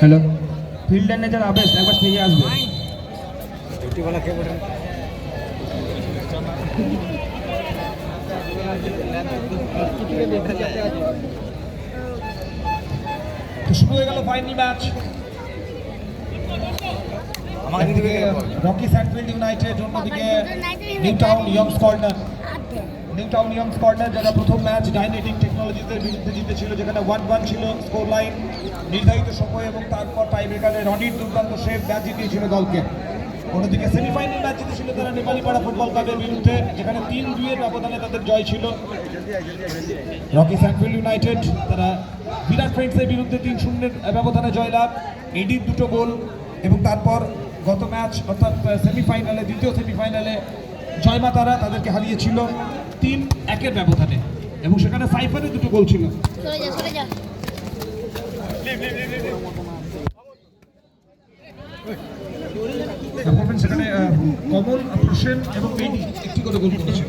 Hello fielder nature আবেশ একবার স্টেজে আসবে। শুরু হয়ে গেল final match Rocky Sandfield United অন্যদিকে new town Youngs corner new town Youngs corner যারা প্রথম ম্যাচ ডাইনেটিক টেকনোলজিদের বিরুদ্ধে জিতেছিল যেখানে ওয়ান ওয়ান ছিল স্কোর লাইন নির্ধারিত সময় এবং তারপর টাই ব্রেকারে রনির দুর্দান্ত সেভ ম্যাচ জিতিয়েছিল দলকে। অন্যদিকে সেমিফাইনাল ম্যাচ জিতেছিল তারা নেপালিপাড়া ফুটবল ক্লাবের বিরুদ্ধে যেখানে তিন দুইয়ের ব্যবধানে তাদের জয় ছিল। রকি স্যান্ডফিল্ড ইউনাইটেড তারা বিরাট ফ্রেন্ডসের বিরুদ্ধে তিন শূন্যের ব্যবধানে জয়লাভ এডির দুটো গোল এবং তারপর গত ম্যাচ অর্থাৎ সেমিফাইনালে দ্বিতীয় সেমিফাইনালে জয়মা তারা তাদেরকে হারিয়েছিল তিন একের ব্যবধানে। এবং সেখানে সাইফারে দুটো গোল ছিল। সেখানে কমল প্রসেন এবং একটি করে গোল করেছিল।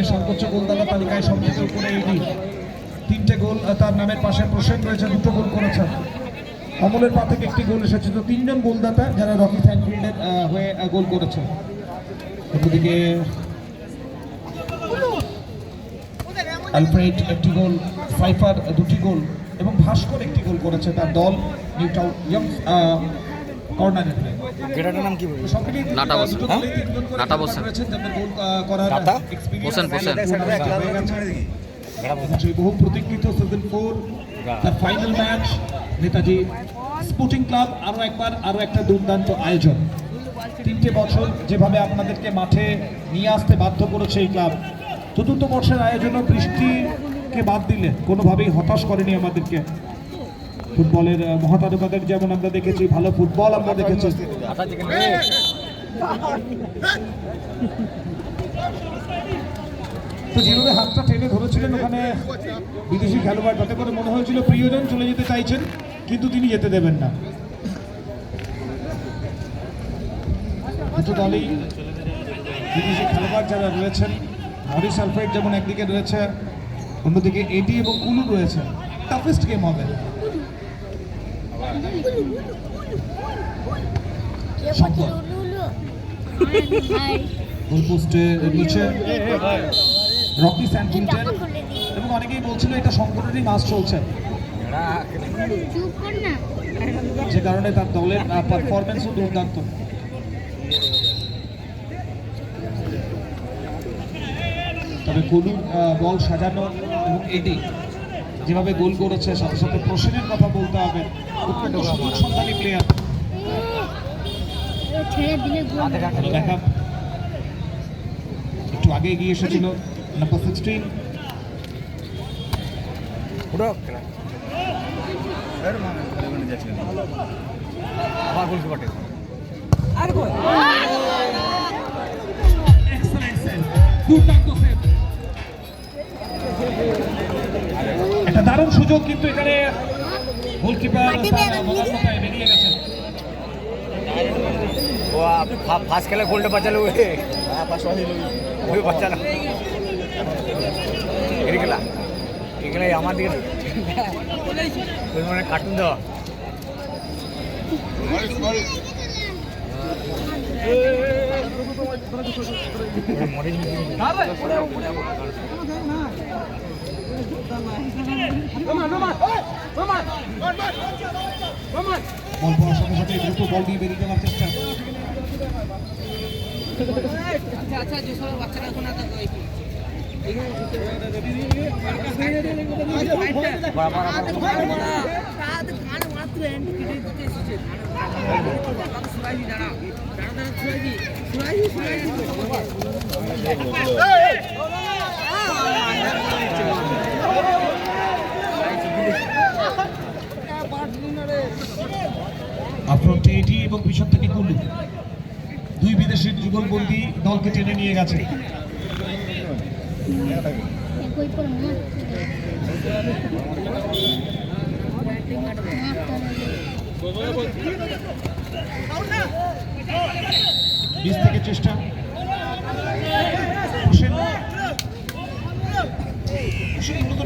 এই সর্বোচ্চ গোলদাতা তালিকায় সবচেয়ে উপরে এডি তিনটে গোল তার নামের পাশে প্রসেন রয়েছে, দুটো গোল করেছেন। অমলের পা থেকে একটি গোল এসেছে, তো তিনজন গোলদাতা যারা রকি স্যানফিল্ডের হয়ে গোল করেছে অন্যদিকে আলফ্রেড একটি গোল, ফাইফার দুটি গোল, এবং ভাস্কর একটি গোল করেছে তার দল নিউ টাউন ইয়ং কর্নারের হয়ে ক্রীড়াটার নাম কি বলব নাটা বসেন। করে নাটা বসেন। নাটা? বসেন, বসেন। হয়ে বহু প্রতীক্ষিত season four final match Netaji sporting club আরও একবার আরও একটা দুর্দান্ত আয়োজন তিনটে বছর যেভাবে আপনাদেরকে মাঠে নিয়ে আসতে বাধ্য করেছে এই ক্লাব চতুর্থ বর্ষের আয়োজনও বৃষ্টিকে বাদ দিলে কোনোভাবেই হতাশ করেনি আমাদেরকে ফুটবলের মহাতারকাদের যেমন আমরা দেখেছি, ভালো ফুটবল আমরা দেখেছি। তো যেভাবে হাতটা টেনে ধরেছিলেন ওখানে বিদেশি খেলোয়াড়, তাতে করে মনে হয়েছিল প্রিয়জন চলে যেতে চাইছেন, কিন্তু তিনি যেতে দেবেন না। দুটো দলেই বিদেশি খেলোয়াড় যারা রয়েছেন, মরিস আলফ্রেড যেমন একদিকে রয়েছে, অন্যদিকে এটি এবং কুলু রয়েছে। টাফেস্ট গেম হবে। রকি স্যান্টিংটন এবং অনেকেই বলছিল এটা সংকটেরই মাস চলছে। যে কারণে তার দলের পারফরমেন্সও দুর্দান্ত। তবে কলুর বল সাজানো এবং এডি যেভাবে গোল করেছে সাথে সাথে প্রসেনের কথা বলতে হবে। অত্যন্ত সুযোগ সন্ধানী প্লেয়ার দেখা। একটু আগে এগিয়ে এসেছিল নাম্বার সিক্সটিন সেভ দুর্দান্ত সেভ একটা দারুণ সুযোগ কিন্তু এখানে গোলকিপার বেরিয়ে গেছেন ফার্স্ট খেলা গোলটা বাঁচালো ওই বাঁচালো এদিকেলা এগুলো আমার দিকে মানে কার্টুন দেওয়া মরে বল পাওয়ার সাথে সাথে দ্রুত বল দিয়ে বেরিয়ে যাওয়ার চেষ্টা এটি এবং পিছন থেকে কুলু। দুই বিদেশের যুগলবন্দি দলকে টেনে নিয়ে গেছে। বিশ থেকে চেষ্টা।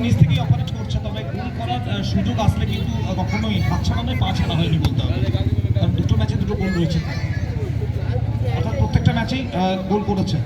নিজ থেকেই অপারেট করছে, তবে গোল করার সুযোগ আসলে কিন্তু কখনোই বাচ্চা নামে পা ছাড়া হয়নি বলতে হবে। রয়েছে অর্থাৎ প্রত্যেকটা ম্যাচেই গোল করেছে।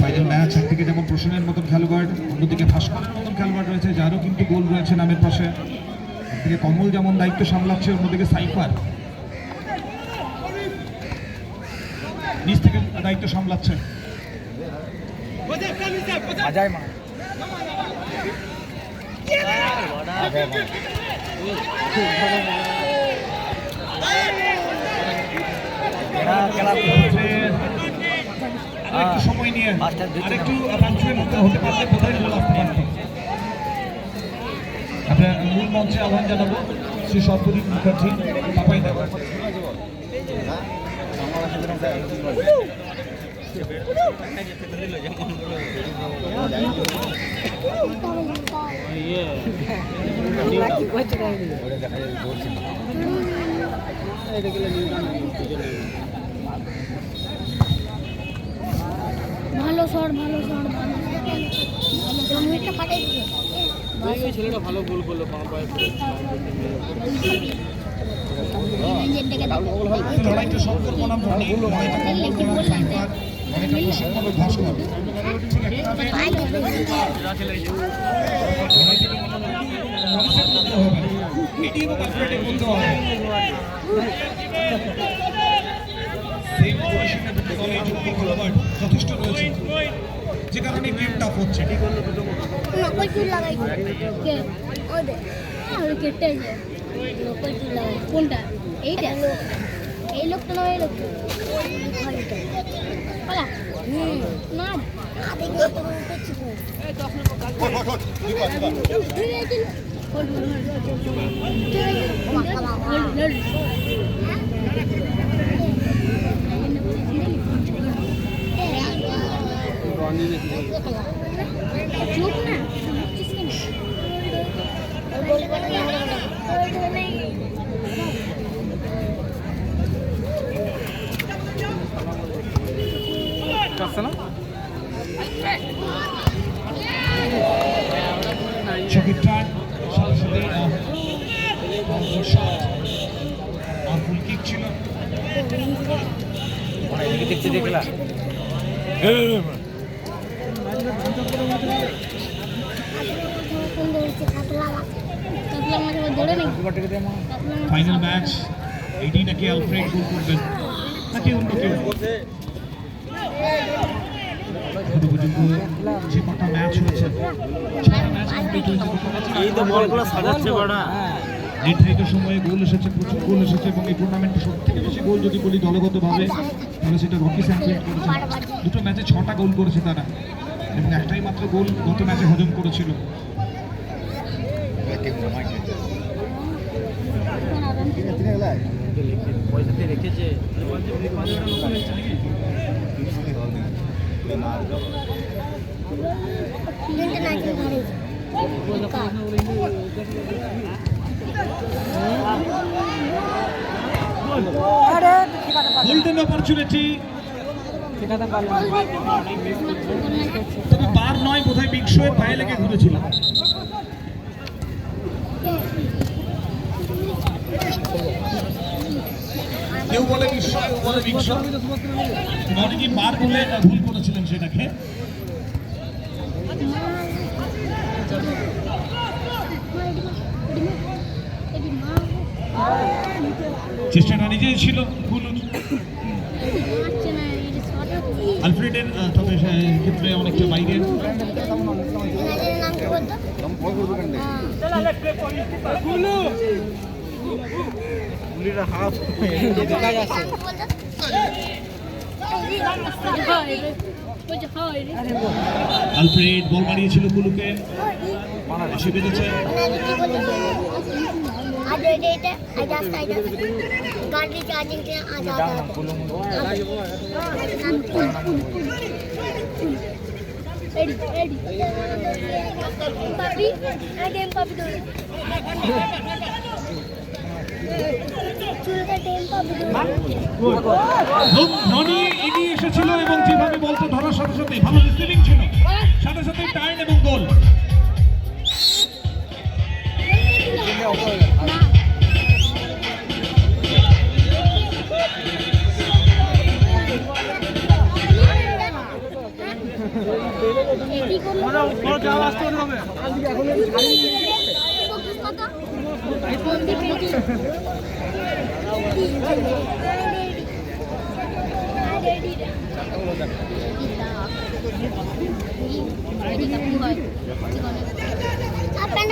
ফাইনাল ম্যাচ একদিকে যেমন প্রসেনের মতন খেলোয়াড়, অন্যদিকে ভাস্করের মতন খেলোয়াড় রয়েছে, যারও কিন্তু গোল রয়েছে নামের পাশে একদিকে কমল যেমন দায়িত্ব সামলাচ্ছে, অন্যদিকে সাইফার নিচ থেকে দায়িত্ব সামলাচ্ছে। আরেকটু সময় নিয়ে। আরেকটু পাঞ্চুয়ের মধ্যে হতে পারলে বোধহয় গোল আসতে পারত আপনার মূল মঞ্চে আহ্বান জানাব শ্রী সর্বদীপ মুখার্জি ওটা দেখা যাবে বলছি না। ভালো শট ভালো শট ভালো ছেলেটা ভালো গোল করল বাঁ লড়াইটা শঙ্কর বনাম প্রসেন বনাম ভাস্কর ঠিক একইভাবে লড়াইটা মনীষের মধ্যে হবে সেম পজিশনে দুটো দলের যোগ্য খেলোয়াড় যথেষ্ট রয়েছে যে কারণে গেম। টাফ হচ্ছে নকল চুল লাগাই কে ওদে আর কেটে যায় কোনটা এইটা এই লোকটা না এই লোকটা না দেখি তো উঠেছি চুপ না মাছ ফাইনাল ম্যাচ এটি নাকি আলফ্রেড গোল করবেন? নাকি অন্য কেউ? যে কটা ম্যাচ হয়েছে এই তো বলগুলো সাজাচ্ছে বাড়া। নির্ধারিত সময়ে গোল এসেছে প্রচুর গোল এসেছে এবং এই টুর্নামেন্টে সব থেকে বেশি গোল যদি বলি দলগতভাবে তাহলে সেটা রকি স্যাম্পেট করেছে দুটো ম্যাচে ছটা গোল করেছে তারা। এবং একটাই মাত্র গোল গত ম্যাচে হজম করেছিল। পয়সা রেখেছে তিনটে নাকি ঘরে গোল্ডেন অপরচুনিটি তবে পার নয় বোধহয় বিগ শো এর পায়ে লেগে ঘুরেছিল। কেউ বলে বিশ্ব কেউ বলে বিগ মনে কি ভুল সেটাকে। চেষ্টাটা নিজেই ছিল, ভুল আলফ্রেডের তবে ক্ষেত্রে অনেকটা বাইরে। আলফ্রেড বল মারিয়েছিল কুলুকে। এসে বেঁধেছে అది ఏంటంటే అది వస్తాయి గాడి ఛార్జింగ్ అది పప్పి అదేం పప్పి ননি এগিয়ে এসেছিল এবং যেভাবে বলটা ধরার সাথে সাথে ভালো রিসিভিং ছিল। সাথে সাথে টার্ন এবং গোল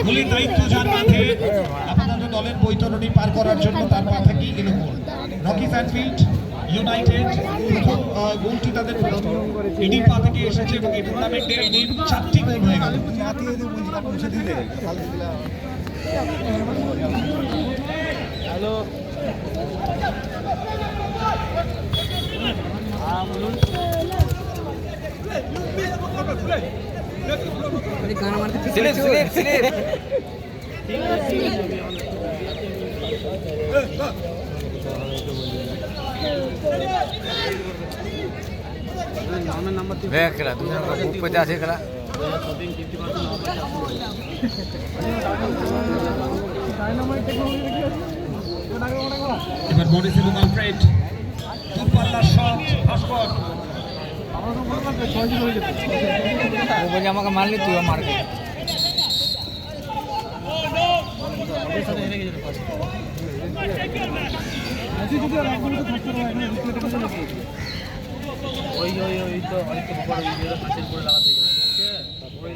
গুলির দায়িত্ব যার মাঠে আপনাদের দলের বৈতরণী পার করার জন্য তার মাথা কি? গোল রকি ফ্যানফিল্ড। ইউনাইটেড প্রথম গোলটি তাদের এডির পা থেকে এসেছে এবং এই টুর্নামেন্টে এডির চারটি গোল হয়ে গেল। হ্যালো হ্যাঁ স্লিপ স্লিপ খেলা শপিং ফিফটি পার্সেন্ট এবার মরিস এবং আলফ্রেড দূরপাল্লার শট ভাস্কর। আমাকে মারলি তুইও মারবি। ওই ওই ওই তো হয়তো করে লাগাতে গেছে। ওই